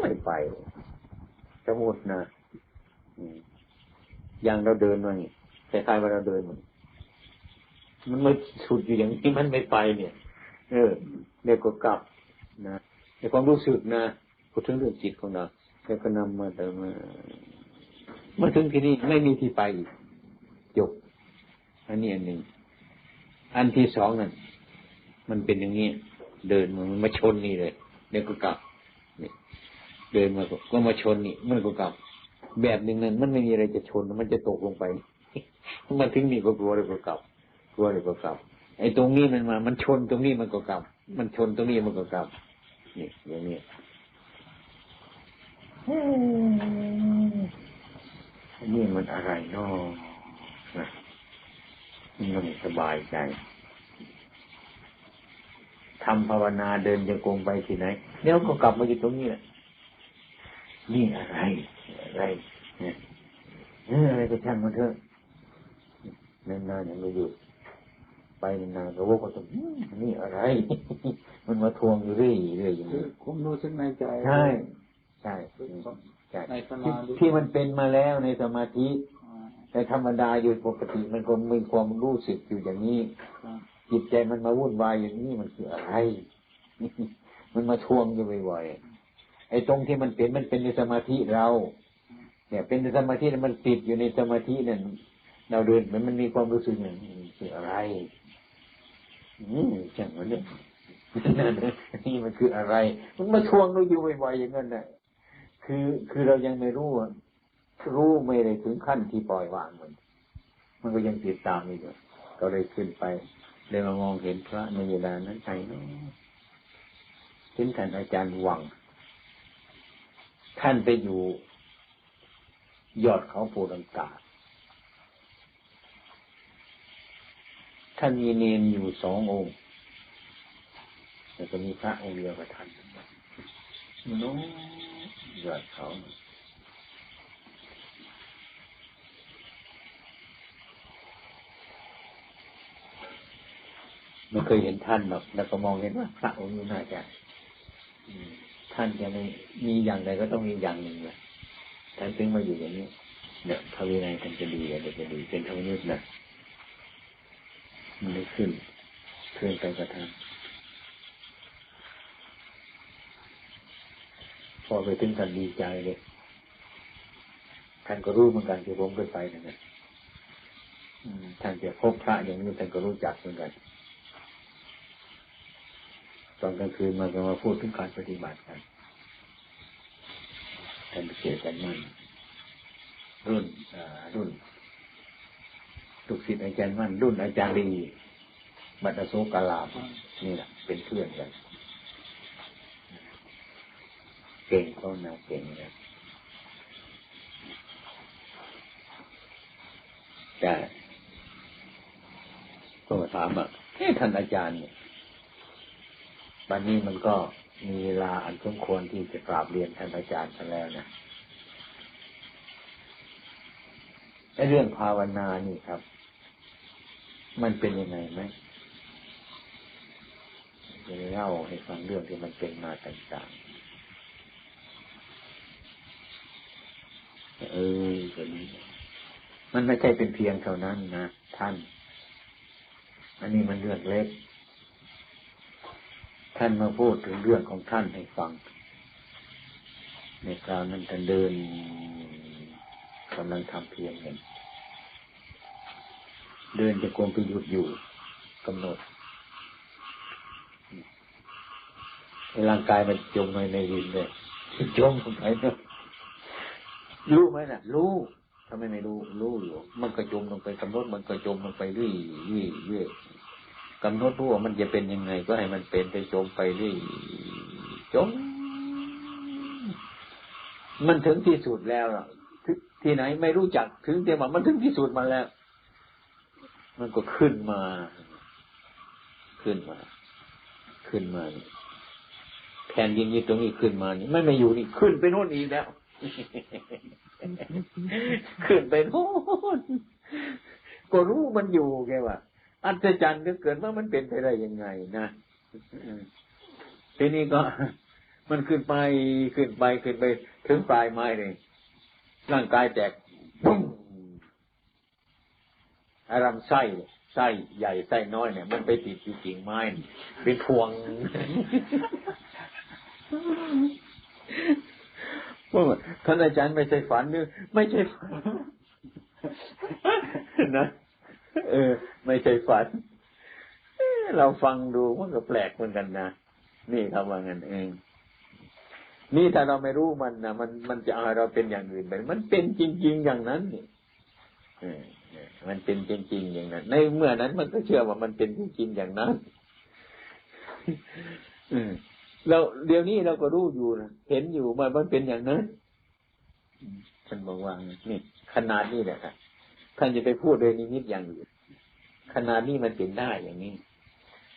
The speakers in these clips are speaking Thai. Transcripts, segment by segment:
ไม่ไป สมมตินะอย่างเราเดินมานี่คล้ายๆว่าเราเดินมันมันไมาสุดอยู่อย่างนี้มันไม่ไปเนี่ย เออเดี๋ยวก็กลับนะในความรู้สึกนะพูดถึงเรื่องจิตของเราแล้วก็นำมาเดินมามาถึงที่นี่ไม่มีที่ไปจบอันนี้อันหนึ่งอันที่สองนั่นมันเป็นอย่างนี้เดินมามันมาชนนี่เลยเดี๋ยวก็กลับนี่ เดินมาก็มาชนนี่มันก็กลับ แบบหนึ่งนั้นมันไม่มีอะไรจะชนมันจะตกลงไปมันถึงนี่ก็กลัวเลยก็กลับกลัวเลยก็กลับ ไอ้ตรงนี้มันมา มันชนตรงนี้มันก็กลับ มันชนตรงนี้มันก็กลับ นี่อย่างนี้นี่มันอะไรเนาะนะมันสบายใจทำภาวนาเดินจะกงไปที่ไหนเดี๋ยวก็กลับมาอยู่ตรงนี้แหละ นี่อะไรอะไรเนี่ยเอออะไรก็ช่างมันเถอะนานๆอย่างเราอยู่ไปนานๆก็ว่าก็ต้องอืมนี่อะไร มันมาทวงอยู่เรื่อยๆเรื่อยอย่างคือนี้ผมรู้สึกในใจใช่ใช่ใช่ในสที่มาธิที่มันเป็นมาแล้วในสมาธิอ่าแต่ธรรมดาอยู่ปกติมันก็มีความรู้สึกอยู่อย่างนี้ครับจิตใจมันมาวุ่นวายอย่างนี้มันคืออะไร มันมาทวงอยู่บ่อยๆ ไอ้ตรงที่มันเป็นมันเป็นในสมาธิเรา เนี่ย เป็นในสมาธิแล้วมันติดอยู่ในสมาธิเนี่ยเราเดินมันมันมีความรู้สึกอย่างนี้คืออะไร อืมจังวะเนี่ยนี่มันคืออะไร มันมาทวงเราอยู่บ่อยๆอย่างนั้นน่ะ คือคือเรายังไม่รู้รู้ไม่ได้ถึงขั้นที่ปล่อยวางมัน มันก็ยังติดตามอยู่ก็เลยขึ้นไปเลยมามองเห็นพระในเวลานั้นใครเนาะเห็นท่านอาจารย์หวัง ท่านไปอยู่ยอดเขาปูดังกา ท่านมีเนนอยู่สององค์แล้วก็มีพระองค์เดียวกับท่านโน้ยอดเขาไม่เคยเห็นท่านหรอก แล้วก็มองเห็นว่าพระองค์นี้น่าจะอืม ท่านจะไม่มีอย่างใดก็ต้องมีอย่างหนึ่งแหละท่านถึงมาอยู่อย่างนี้เนี่ยพระวินัยท่านจะดีอะไรจะดีเป็นธรรมนุษย์นะมันได้ขึ้นเพื่อนไปกระทำพอไปถึงท่านดีใจเลยท่านก็รู้เหมือนกันที่ผมเคยไปนั่นแหละท่านจะพบพระอย่างนี้ท่านก็รู้จักเหมือนกัน ตอนกลางคืนมาก็มาพูดถึงการปฏิบัติกันท่านเสียกันมั่นรุ่นรุ่นลูกศิษย์อาจารย์มั่นรุ่นอาจารย์ลีบัตรโสกาลามนี่แหละเป็นเพื่อนกันเก่งเขานะเก่งเลยแต่ก็มาถามอะท่านอาจารย์เนี่ย วันนี้มันก็มีเวลาอันสมควรที่จะกราบเรียนท่านอาจารย์กันแล้วนะไอ้เรื่องภาวนานี่ครับ มันเป็นยังไงไหมจะเล่าให้ฟังเรื่องที่มันเป็นมาต่างๆ เออก็นี้ มันไม่ใช่เป็นเพียงเท่านั้นนะท่าน อันนี้มันเรื่องเล็ก ท่านมาพูดถึงเรื่องของท่านให้ฟัง ในคราวนั้นท่านเดินกำลังทำเพียงกันเดินจะกลมไปหยุดอยู่กำหนดร่างกายมันจมไปในดินเลยจมลงไปนะรู้ไหมน่ะ รู้ทำไมไม่รู้ รู้อยู่ มันก็จมลงไปกำหนดมันก็จมลงไปเรื่อยเรื่อยเรื่อย กำหนดรู้ว่ามันจะเป็นยังไง ก็ให้มันเป็นไปจมไปเรื่อยจม มันถึงที่สุดแล้วที่ไหนไม่รู้จักถึงแต่ว่ามันถึงที่สุดมาแล้ว มันก็ขึ้นมา ขึ้นมา ขึ้นมาแผ่นดินนี้ตรงนี้ขึ้นมานี่ไม่ไม่อยู่นี่ขึ้นไปโน่นอีกแล้ว ขึ้นไปโน่นก็รู้มันอยู่แกว่า อัศจรรย์ก็เกิดว่ามันเป็นไปได้ยังไงนะทีนี้ก็ มันขึ้นไปขึ้นไปขึ้นไป ถึงปลายไม้เลยร่างกายแตกปุ้งอารมณ์ไส้ไส้ใหญ่ไส้น้อยเนี่ย มันไปติดที่กิ่งไม้เป็นพวงว่าท่านอาจารย์ไม่ใช่ฝันหรือไม่ใช่ฝันนะ เออ ไม่ใช่ฝันเราฟังดูมันก็แปลกเหมือนกันนะนี่คำว่างั้นเองนี่ถ้าเราไม่รู้มันนะมันมันจะเอาเราเป็นอย่างอื่นไปมันเป็นจริง ๆ อย่างนั้นนี่มันเป็นจริง ๆ อย่างนั้น ในเมื่อนั้นมันก็เชื่อว่ามันเป็นจริงๆอย่างนั้นเราเดี๋ยวนี้เราก็รู้อยู่นะเห็นอยู่ว่ามันเป็นอย่างนั้นท่านบอกว่านี่ขนาดนี้แหละครับ ท่านจะไปพูดโดยนิมิตอย่างอื่นขนาดนี้มันเป็นได้อย่างนี้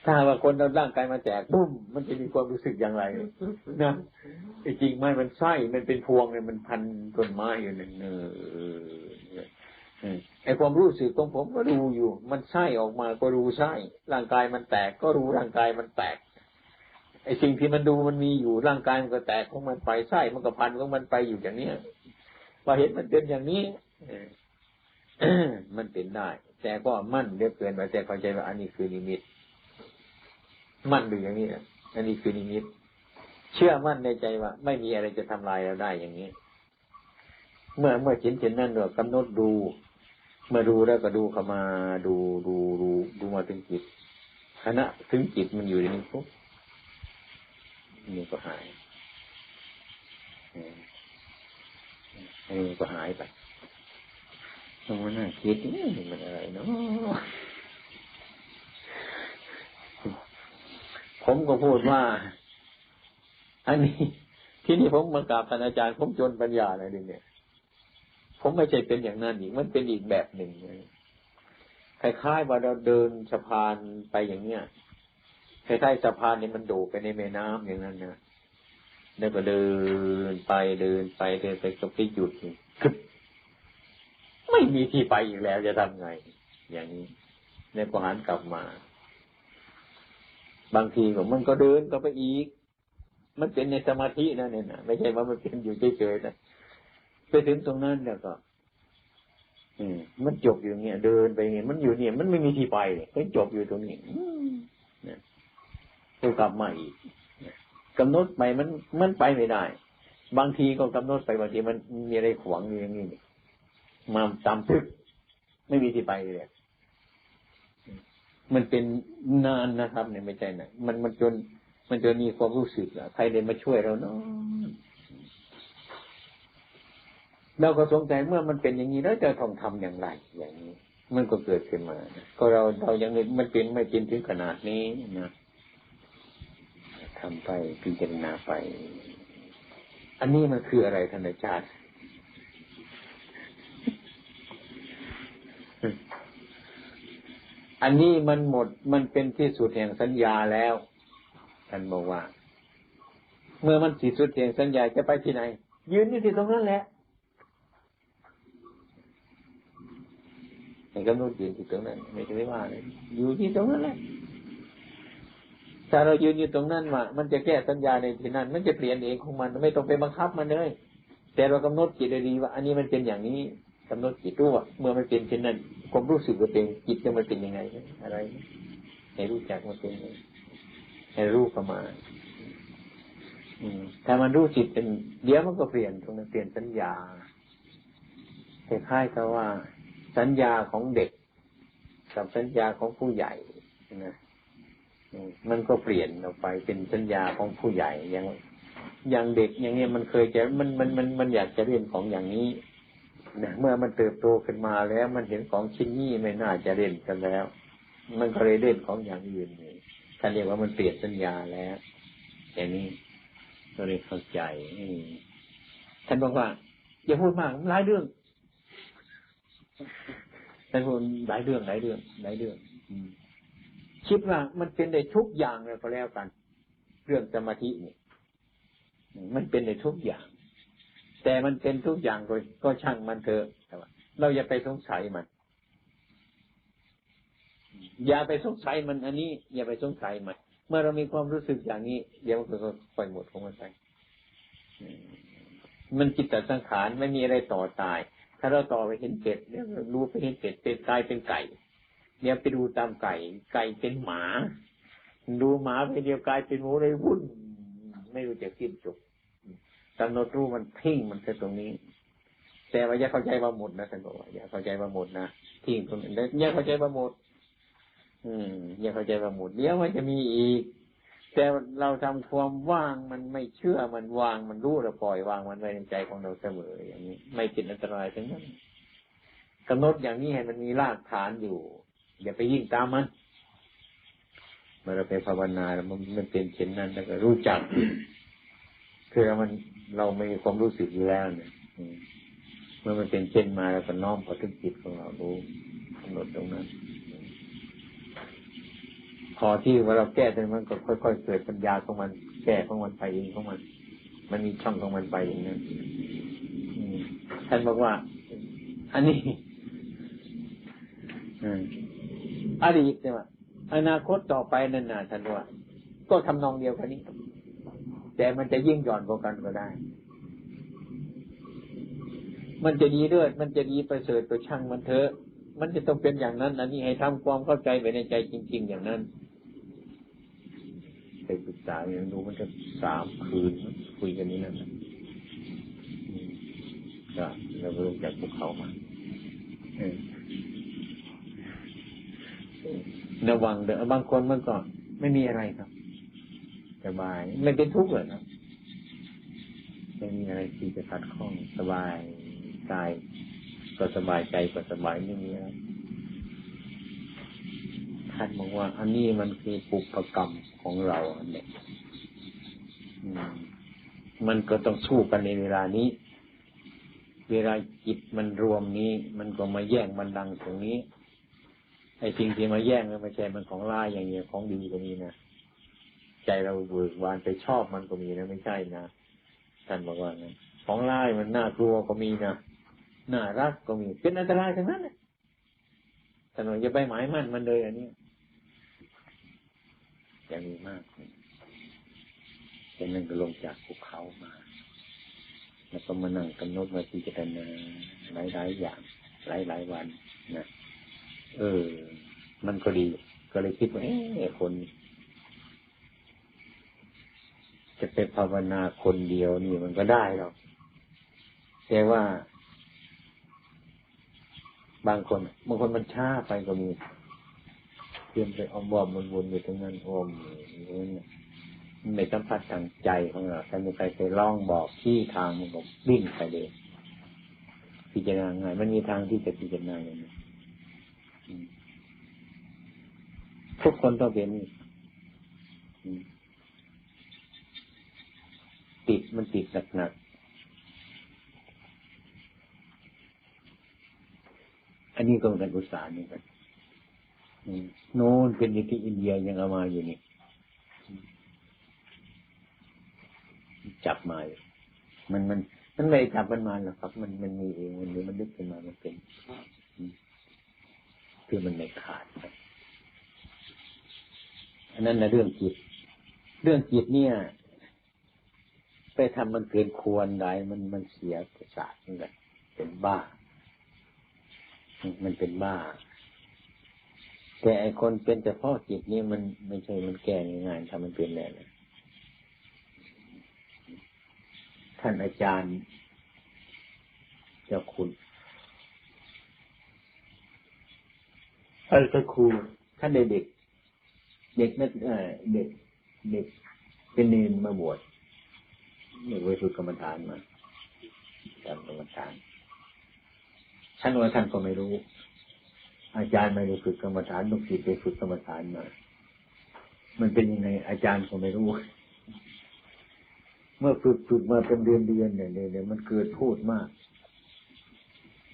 ถ้าว่าคนเราร่างกายมาแจกบุ้มมันจะมีความรู้สึกอย่างไรนะไอ้จริงไหมมันไส้มันเป็นพวงเนี่ยมันพันต้นไม้อยู่หนึ่งเออไอความรู้สึกของผมก็ดูอยู่ มันไส้ออกมาก็รู้ไส้ร่างกายมันแตกก็รู้ร่างกายมันแตกไอ้สิ่งที่มันดูมันมีอยู่ร่างกายมันก็แตกของมันไปไส้มันก็พันของมันไปอยู่อย่างเนี้ยพอเห็นมันเป็นอย่างนี้ มันเป็นได้ แต่ก็มั่นเรียบเกินไปแต่เข้าใจว่าอันนี้คือนิมิต มั่นดูอย่างนี้อันนี้คือนิมิต เชื่อมั่นในใจว่า ไม่มีอะไรจะทำลายเราได้อย่างนี้ เมื่อเมื่อเห็นเห็นนั่นเดี๋ยวกำหนดดู เมื่อดูแล้วก็ดูเข้ามาดูดูดูดูมาถึงจิตขณะถึงจิตมันอยู่ในนี้ปุ๊บนี่ก็หายอันนี้ก็หายไป ตรงนั้นคิดนี่มันอะไรเนาะผมก็พูดว่า อันนี้ที่นี่ผมมากราบท่านอาจารย์ผมจนปัญญาอะไรเนี่ย ผมไม่ใช่เป็นอย่างนั้นอีกมันเป็นอีกแบบหนึ่งคล้ายๆว่าเราเดินสะพานไปอย่างเนี้ยคล้ายๆสะพานนี่มันโดดไปในแม่น้ำอย่างนั้นนะแล้วก็เดินไปเดินไปเดินไปก็ไปหยุดคือ ไม่มีที่ไปอีกแล้วจะทำไง อย่างนี้เนี่ยก็หันกลับมา บางทีมันก็เดินก็ไปอีก มันเป็นในสมาธินะเนี่ยนะไม่ใช่ว่ามันเป็นอยู่เฉยๆนะไปถึงตรงนั้นแล้วก็ อืม มันจบอยู่เงี้ยเดินไปเงี้ยมันอยู่เนี่ย มันไม่มีที่ไปเลยมันจบอยู่ตรงนี้เนี่ยก็กลับมาอีกกำหนดไปมันมันไปไม่ได้ บางทีก็กำหนดไปบางทีมันมีอะไรขวางอยู่อย่างนี้ มาตามทึกไม่มีที่ไปเลยมันเป็นนานนะครับ เนี่ยไม่ใช่นะมันมันจน มันจนมีความรู้สึกอะใครเลยมาช่วยเราเนาะเราก็สงสัยเมื่อมันเป็นอย่างนี้แล้วจะต้องทำอย่างไร อย่างนี้ มันก็เกิดขึ้นมา ก็เราเรายังมันเป็นไม่เป็นถึงขนาดนี้นะทำไปพิจารณาไป อันนี้มันคืออะไรท่านอาจารย์ อันนี้มันหมดมันเป็นที่สุดแห่งสัญญาแล้วท่านบอกว่า เมื่อมันที่สุดแห่งสัญญาจะไปที่ไหน ยืนอยู่ที่ตรงนั้นแหละเห็นกำหนดยืนที่ตรงนั้น ไม่ได้ว่าเลยอยู่ที่ตรงนั้นแหละถ้าเรายืนอยู่ตรงนั้นว่ามันจะแก้สัญญาในที่นั้น มันจะเปลี่ยนเองของมัน ไม่ต้องไปบังคับมันเลยแต่เรากำหนดจิตดีว่า อันนี้มันเป็นอย่างนี้ กำหนดจิตรู้ว่าเมื่อมันเป็นเช่นนั้นความรู้สึกว่าเป็นจิตจะมันเป็นยังไงอะไรให้รู้จักมันเป็นให้รู้ประมาณถ้ามันรู้จิตเป็นเดี๋ยวมันก็เปลี่ยนตรงนั้นเปลี่ยนสัญญาคล้ายๆกับว่า สัญญาของเด็ก กับสัญญาของผู้ใหญ่นะมันก็เปลี่ยนออกไปเป็นสัญญาของผู้ใหญ่อย่างอย่างเด็กอย่างเงี้ยมันเคยจะมันมันมันมันอยากจะเรียนของอย่างนี้ นะเมื่อมันเติบโตขึ้นมาแล้ว มันเห็นของชิ้นนี้ไม่น่าจะเล่นกันแล้ว มันก็เลยเล่นของอย่างอื่นเลยท่านเรียกว่ามันเปลี่ยนสัญญาแล้วอย่างนี้ก็เลยเข้าใจท่านบอกว่า อย่าพูดมากหลายเรื่องท่านพูดหลายเรื่องหลายเรื่องหลายเรื่องคิดว่ามันเป็นได้ทุกอย่างเลยก็แล้วกัน เรื่องสมาธินี่มันเป็นได้ทุกอย่าง แต่มันเป็นทุกอย่างเลยก็ช่างมันเถอะเราอย่าไปสงสัยมัน อย่าไปสงสัยมันอันนี้ อย่าไปสงสัยมัน เมื่อเรามีความรู้สึกอย่างนี้เดี๋ยวมันก็ปล่อยหมดของมันไปมันจิตตสังขารไม่มีอะไรต่อตาย ถ้าเราต่อไปเห็นเป็ดเนี่ยรู้ไปเห็นเป็ดเป็ดกลายเป็นไก่ เนี่ยไปดูตามไก่ ไก่เป็นหมา ดูหมาไปเดียวกลายเป็นหมูเลยวุ่นไม่รู้จะสิ้นจบ กำหนดรู้มันทิ้งมันแค่ตรงนี้ แต่ว่าอย่าเข้าใจว่าหมดนะท่านบอกว่าอย่าเข้าใจว่าหมดนะทิ้งตรงนี้อย่าเข้าใจว่าหมด อืม อย่าเข้าใจว่าหมดเดี๋ยวมันจะมีอีก แต่เราทำความว่างมันไม่เชื่อมันวางมันรู้เราปล่อยวางมันไว้ในใจของเราเสมออย่างนี้ ไม่เป็นอันตรายทั้งนั้นกำหนดอย่างนี้ให้มันมีรากฐานอยู่ อย่าไปยิ่งตามมันเมื่อเราไปภาวนาแล้วมันมันเป็นเช่นนั้นแล้วก็รู้จักคือมัน เราไม่มีความรู้สึกอยู่แล้วเนี่ยเมื่อมันเป็นเช่นมาแล้วก็น้อมพอถึงจิตของเรารู้กำหนดตรงนั้น พอที่ว่าเราแก้ตรงนั้นก็ค่อย ๆ เกิดปัญญาของมัน แก้ของมันไปเองของมัน มันมีช่องของมันไปอย่างนั้นท่านบอกว่า อันนี้อดีตเนี่ยอนาคตต่อไปนั่นน่ะท่านว่า ก็ทำนองเดียวกันนี้ แต่มันจะยิ่งหย่อนกว่ากันก็ได้ มันจะดีเลิศมันจะดีประเสริฐตัวช่างมันเถอะ มันจะต้องเป็นอย่างนั้น อันนี้ให้ทำความเข้าใจไปในใจจริง ๆ อย่างนั้นไปปรึกษาอย่างดูมันจะสามคืนคุยกันนี้นั่นก็เราเริ่มจากภูเขามาระวังเด้อบางคนมันก็ไม่มีอะไรครับ สบาย ไม่เป็นทุกข์เลยครับไม่มีอะไรที่จะขัดข้องสบายกายก็สบายใจก็สบายไม่มีอะไรท่านบอกว่า อันนี้มันคือปุปกรรมของเราเนี่ยมันก็ต้องสู้กันในเวลานี้ เวลาจิตมันรวมนี้ มันก็มาแย่งมันดังตรงนี้ไอ้สิ่งที่มาแย่งมันไม่ใช่มันของร้ายอย่างเงี้ยของดีก็มีนะ ใจเราเบิกบานไปชอบมันก็มีนะไม่ใช่นะท่านบอกว่านะของร้ายมันน่ากลัวก็มีนะน่ารักก็มี เป็นอันตรายทั้งนั้นเลยท่านบอกอย่าไปหมายมั่นมันเลยอันนี้อย่างนี้มากเป็นนั่นก็ลงจากภูเขามา แล้วก็มานั่งกำหนดมาพิจารณาหลายๆอย่าง หลายๆวันนะเออ มันก็ดี ก็เลยคิดว่าเออคน จะไปภาวนาคนเดียวนี่มันก็ได้หรอกแต่ว่า บางคนบางคนมันช้าไปก็มีเตรียมไปอมบอมมันวนอยู่ตรงนั้นอมนี่มันไม่สัมผัสทางใจของเราแต่ไม่ใครเคยลองบอกที่ทางมันก็วิ่งไปเลยพิจารณาง่ายมันมีทางที่จะพิจารณาอย่างนี้ทุกคนต้องเป็นติด มันติดหนักๆอันนี้ก็เป็นอุตสาห์นี่กันโน้นเป็นที่อินเดียยังเอามาอยู่นี่ จับมาอยู่มันมันมันไม่จับมันมาหรอกครับ มันมันมีเองมันหรือมันดึกขึ้นมามันเป็นคือมันไม่ขาดอันนั้นนะเรื่องจิต เรื่องจิตเนี่ย ทำมันเกินควรได้มันมันเสียประสาทเหมือนกันเป็นบ้า มันเป็นบ้า แต่ไอคนเป็นเฉพาะจิตนี่มันไม่ใช่มันแก้ง่ายๆทำมันเป็นแล้วนะท่านอาจารย์เจ้าคุณเออก็ครูท่านเด็กเด็กนักเด็กเด็กเป็นเนนมาบวช เด็กไปฝึกกรรมฐานมาทำกรรมฐานท่านว่าท่านก็ไม่รู้ อาจารย์ไม่ได้ฝึกกรรมฐานลูกศิษย์ไปฝึกกรรมฐานมา มันเป็นยังไง อาจารย์ก็ไม่รู้ เมื่อฝึกฝึกมาเป็นเดือนเดือนเนี่ยเนี่ยมันเกิดพูดมาก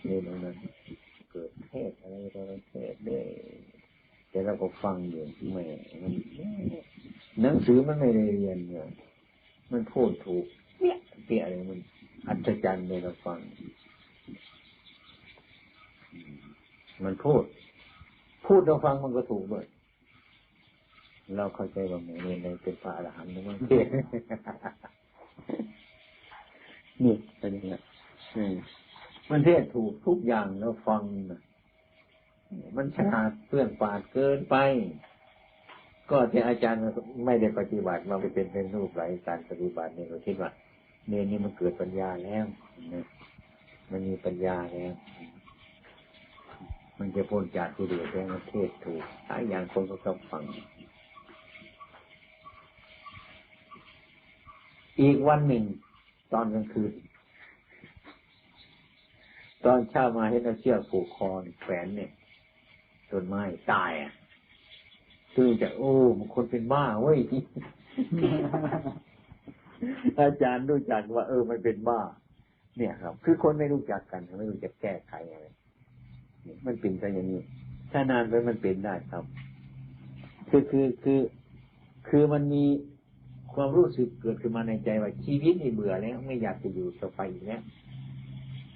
เนี่ยตรงนั้นเกิดเทศอะไรตรงนั้นเทศเลยแต่เราก็ฟังอยู่แม่มันหนังสือมันไม่ได้เรียนเนี่ย มันพูดถูกเนี่ยเปียอะไรมันอัศจรรย์เลยเราฟัง มันพูด พูดเราฟังมันก็ถูกด้วยเราเข้าใจว่าหมู่เนรเลยเป็นพระอรหันต์นะมั้งนี่เป็นอย่างนี้อืมมันเทศถูกทุกอย่างแล้วฟังนะมันฉลาดเพื่อนปาดเกินไป ก็ที่อาจารย์ไม่ได้ปฏิบัติมาไปเป็นเป็นรูปไหลการปฏิบัติเนี่ยเราคิดว่าเนรนี่มันเกิดปัญญาแล้วนะมันมีปัญญาแล้วมันจะพ้นจากกิเลสแล้วมันเทศถูกถ้าอย่างคนก็ต้องฟัง อีกวันหนึ่ง ตอนกลางคืน ตอนเช้ามาเห็นเอาเชือกผูกคอแขวนเนี่ยต้นไม้ตายอะ ตื่นจากโอ้มันคนเป็นบ้าเว้ยอาจารย์รู้จักว่า เออมันเป็นบ้า เนี่ยครับ คือคนไม่รู้จักกันไม่รู้จักแก้ไขอะไรมันเป็นไปอย่างนี้ ถ้านานไปมันเป็นได้ครับ คือคือคือคือมันมีความรู้สึกเกิดขึ้นมาในใจว่าชีวิตนี่เบื่อแล้วไม่อยากจะอยู่ต่อไปอีกแล้ว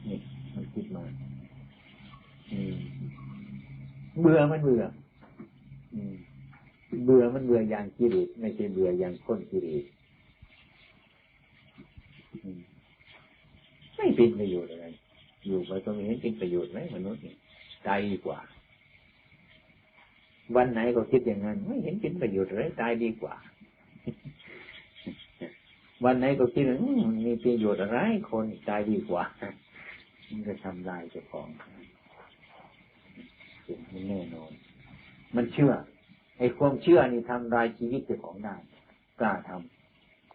นี่มันคิดมาอืมเบื่อมันเบื่อ อืม เบื่อมันเบื่ออย่างกิเลสไม่ใช่เบื่ออย่างคนกิเลสไม่เป็นประโยชน์อะไร อยู่ไปก็ไม่เห็นเป็นประโยชน์ไหมมนุษย์นี่ตายดีกว่า วันไหนก็คิดอย่างนั้น ไม่เห็นเป็นประโยชน์อะไรตายดีกว่า วันไหนก็คิดว่ามีประโยชน์อะไร คนตายดีกว่า มันจะทำลายเจ้าของมันแน่นอน มันเชื่อ ไอ้ความเชื่อนี่ทำลายชีวิตเจ้าของได้กล้าท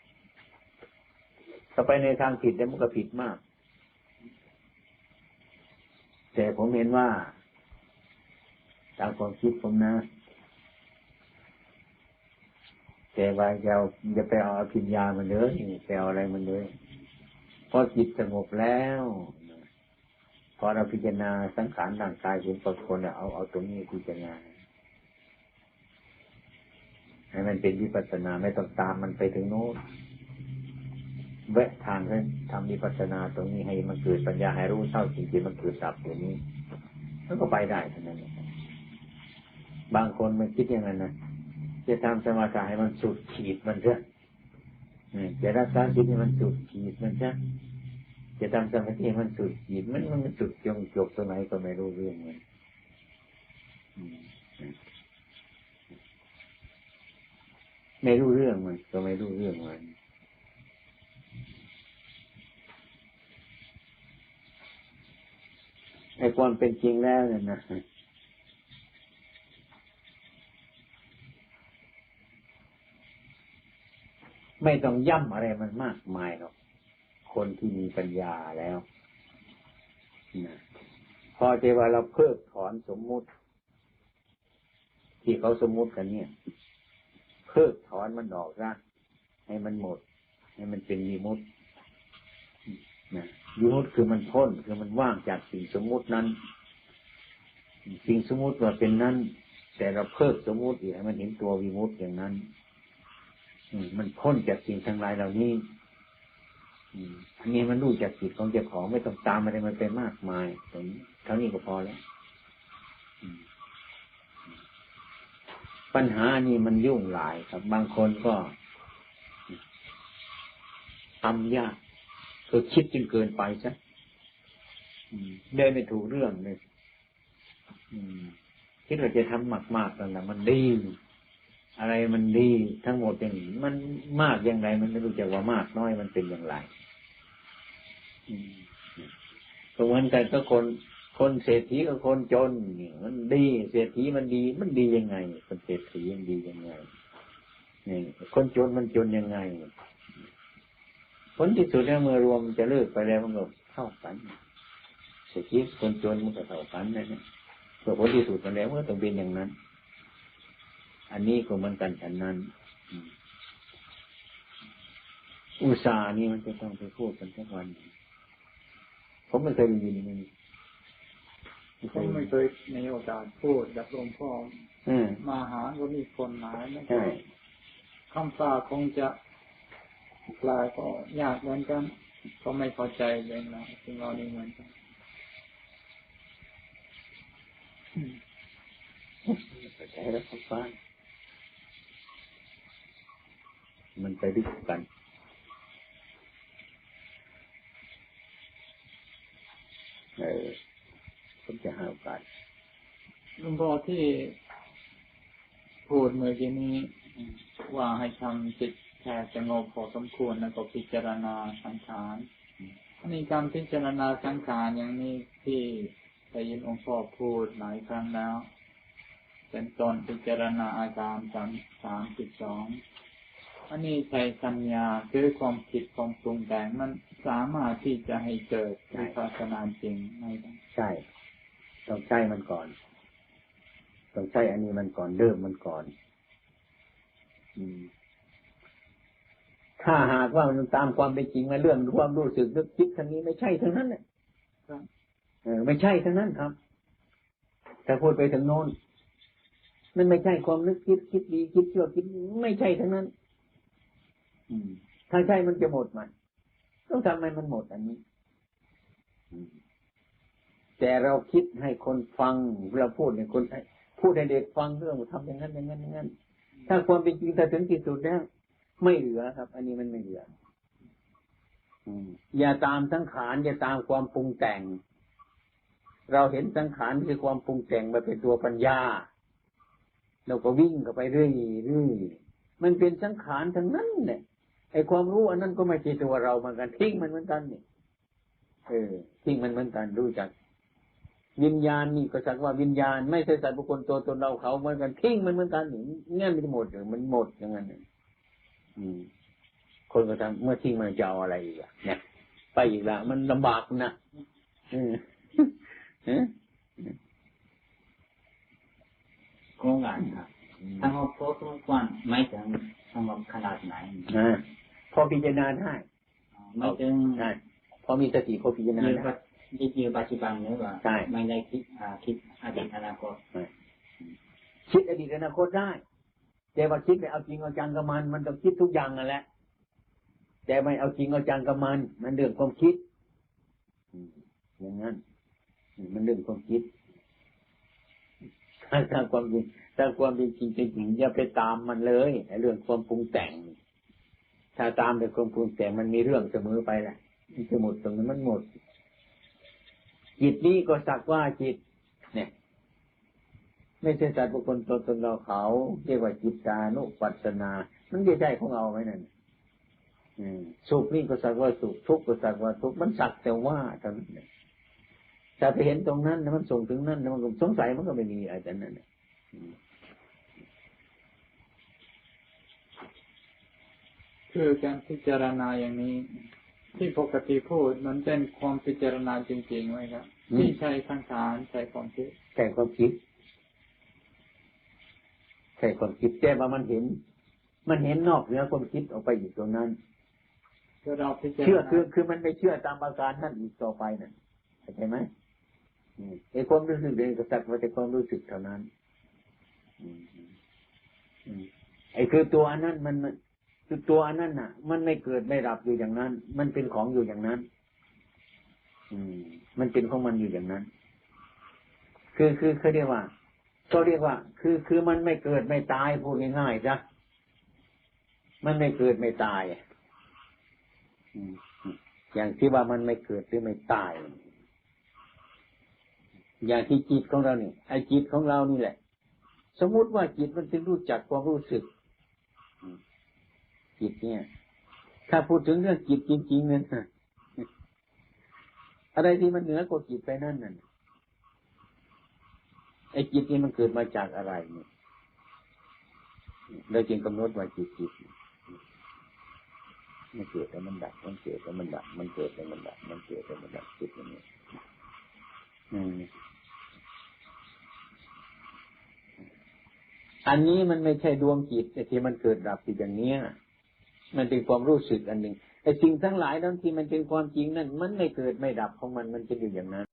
ำถ้าไปในทางผิดแล้วมันก็ผิดมาก แต่ผมเห็นว่าตามความคิดผมนะ แต่ว่าอย่าอย่าไปเอาพิญญามันเลยไปเอาอะไรมันเลยพอจิตสงบแล้วพอเราพิจารณาสังขารร่างกายเห็นปรากฏเอาเอาตรงนี้พิจารณา ให้มันเป็นวิปัสนาไม่ต้องตามมันไปถึงโน้นแวะทางนั้นทำวิปัสนาตรงนี้ให้มันเกิดปัญญาให้รู้เท่าจริงๆมันเกิดดับตัวนี้มันก็ไปได้เท่านั้นบางคนมันคิดอย่างนั้นนะจะทำสมาธิให้มันสุดขีดมันเถอะจะรักษาจิตให้มันสุดขีดมันเถอะจะทำสมาธิให้มันสุดขีดมันมันสุดจงจบตรงไหนก็ไม่รู้เรื่องมัน ไม่รู้เรื่องมันก็ไม่รู้เรื่องมันไอ้ความเป็นจริงแล้วเนี่ยนะไม่ต้องย่ำอะไรมันมากมายหรอก คนที่มีปัญญาแล้วนะพอเจว่าเราเพิกถอนสมมุติ ที่เขาสมมุติกันเนี่ย เพิกถอนมันออกซะให้มันหมด ให้มันเป็นมีมุตนะวิมุตคือมันพ้นคือมันว่างจากสิ่งสมมุตินั้น สิ่งสมมุติว่าเป็นนั้น แต่เราเพิกสมมุติอีกให้มันเห็นตัววิมุตอย่างนั้นมันพ้นจากสิ่งทั้งหลายเหล่านี้อันนี้มันรู้จากจิตของเจ้าของไม่ต้องตามอะไรมันไปมากมายตรงนี้เท่านี้ก็พอแล้ว ปัญหานี้มันยุ่งหลายครับ บางคนก็ทำยากคือคิดจนเกินไปซะเดินไม่ถูกเรื่องเลยคิดว่าจะทำมากๆนั่นแหละมันดีอะไรมันดีทั้งหมดอย่างนี้มันมากอย่างไรมันไม่รู้จักว่ามากน้อยมันเป็นอย่างไรก็เหมือนกันก็คน คนเศรษฐีกับคนจนมันดีเศรษฐีมันดี มันดียังไง คนเศรษฐีมันดียังไงนี่คนจนมันจนยังไง ผลที่สุดแล้วเมื่อรวมจะเลิกไปแล้วมันก็เท่ากันเศรษฐีคนจนมันก็เท่ากันนะเนี่ยผลที่สุดมันแล้วมันต้องเป็นอย่างนั้น อันนี้ก็เหมือนกันฉันนั้นอุตสาห์นี่มันจะต้องไปพูดกันทุกวัน ผมไม่เคยยินมัน ผมไม่เคยในโอกาสพูดกับหลวงพ่อมาหาก็มีคนหมายนะคำสาคงจะกลายก็ยากเหมือนกัน ก็ไม่พอใจเลยนะซึ่งเรานี่เหมือนกันพอใจแล้วครับฟ้ามันไปด้วยกันเออ ผมจะหลวงพ่อที่พูดเมื่อกี้นี้ว่าให้ทำจิตแค่สงบพอสมควรแล้วก็พิจารณาสังขารอันนี้การพิจารณาสังขารอย่างนี้ที่ได้ยินองค์พ่อพูดหลายครั้งแล้วเป็นตอนพิจารณาอาการสามสามสิบสองอันนี้ใช้สัญญาคือความคิดความปรุงแต่งมันสามารถที่จะให้เกิดวิปัสสนาจริงไหมครับใช่ ต้องใช้มันก่อน ต้องใช้อันนี้มันก่อนเริ่มมันก่อน อืมถ้าหากว่ามันตามความเป็นจริงมาเรื่องความรู้สึกนึกคิดทั้งนี้ไม่ใช่ทั้งนั้นเนี่ยไม่ใช่ทั้งนั้นครับ แต่พูดไปถึงโน้นมันไม่ใช่ความนึกคิดคิดดีคิดชั่วคิดไม่ใช่ทั้งนั้น อืมถ้าใช่มันจะหมดมัน ต้องทำให้มันหมดอันนี้อืม แต่เราคิดให้คนฟังเราพูดให้คนพูดให้เด็กฟังเรื่องทำอย่างนั้นอย่างนั้นอย่างนั้น ถ้าความเป็นจริงถ้าถึงที่สุดแล้วไม่เหลือครับ อันนี้มันไม่เหลืออย่าตามสังขารอย่าตามความปรุงแต่ง เราเห็นสังขารคือความปรุงแต่งมาเป็นตัวปัญญา เราก็วิ่งเข้าไปเรื่อยเรื่อยมันเป็นสังขารทั้งนั้นเนี่ยไอความรู้อันนั้นก็ไม่ใช่ตัวเราเหมือนกันทิ้งมันเหมือนกันนี่เออทิ้งมันเหมือนกันรู้จัก วิญญาณนี่ก็สักว่าวิญญาณ ไม่ใช่สัตว์บุคคลตัวตนเราเขาเหมือนกันทิ้งมันเหมือนกันนี่งั้นมันจะหมดหรือมันหมดอย่างนั้นน่ะอืมคนก็ทำเมื่อทิ้งมันจะเอาอะไรอีกอะเนี่ยไปอีกละมันลำบากนะอืมเอ๊ะโครงการครับสงบพอสมควรไม่ถึงสงบขนาดไหนอ่าพอพิจารณาได้ไม่ถึงได้พอมีสติพอพิจารณายืน ได้ปัจยืนปัจจุบันหรือว่าใช่ไม่ได้คิดอ่าคิดอดีตอนาคตคิดอดีตอนาคตได้ แต่ว่าคิดไปเอาจริงเอาจังกับมัน มันต้องคิดทุกอย่างนั่นแหละ แต่ไม่เอาจริงเอาจังกับมัน มันเรื่องความคิดอืมอย่างนั้นอืมมันเรื่องความคิดถ้าทางความจริงถ้าความเป็นจริงเป็นจริงอย่าไปตามมันเลยไอ้เรื่องความปรุงแต่ง ถ้าตามแต่ความปรุงแต่งมันมีเรื่องเสมอไปแหละมันจะหมดตรงนั้นมันหมด จิตนี้ก็สักว่าจิต เนี่ย ไม่ใช่สัตว์บุคคลตัวตนเราเขาเรียกว่าจิตานุปัสนา มันจะใช่ของเราไหมนั่นสุขนี่ก็สักว่าสุขทุกข์ก็สักว่าทุกข์มันสักแต่ว่าเท่านั้นแต่ไปเห็นตรงนั้นมันส่งถึงนั้นมันสงสัยมันก็ไม่มีอะไรแต่นั้นน่ะอืมคือการพิจารณาอย่างนี้ ที่ปกติพูดมันเป็นความพิจารณาจริงๆไหมครับที่ใช้สังขารใช้ความคิดใช่ความคิดใช่ความคิดแต่ว่ามันเห็น มันเห็นนอกเหนือความคิดออกไปอยู่ตรงนั้นคือเราพิจารณาเชื่อคือคือมันไม่เชื่อตามอาการนั่นอีกต่อไปนั่นเข้าใจไหมอืมไอ้ความรู้สึกเองก็สักว่าแต่ความรู้สึกเท่านั้นอืมอืมไอ้คือตัวอันนั้นมันมัน คือตัวอันนั้นน่ะ มันไม่เกิดไม่ดับอยู่อย่างนั้น มันเป็นของอยู่อย่างนั้น อืม มันเป็นของมันอยู่อย่างนั้น คือคือเขาเรียกว่าเขาเรียกว่า คือคือมันไม่เกิดไม่ตายพูดง่ายๆจ้ะมันไม่เกิดไม่ตายอย่างที่ว่ามันไม่เกิดหรือไม่ตาย อย่างที่จิตของเราเนี่ยไอ้จิตของเรานี่แหละ สมมุติว่าจิตมันถึงรู้จักความรู้สึก จิตเนี่ย ถ้าพูดถึงเรื่องจิตจริงๆเนี่ยอะไรที่มันเหนือกว่าจิตไปนั่นน่ะไอ้จิตนี่มันเกิดมาจากอะไรเนี่ยเราจึงกำหนดว่าจิตจิตมันเกิดแล้วมันดับ มันเกิดแล้วมันดับ มันเกิดแล้วมันดับ มันเกิดแล้วมันดับจิตอย่างนี้อืมอันนี้มันไม่ใช่ดวงจิตแต่ที่มันเกิดดับอยู่อย่างเนี้ย มันเป็นความรู้สึกอันหนึ่งไอ้สิ่งทั้งหลายนั้นที่มันเป็นความจริงนั่นมันไม่เกิดไม่ดับของมันมันจะอยู่อย่างนั้น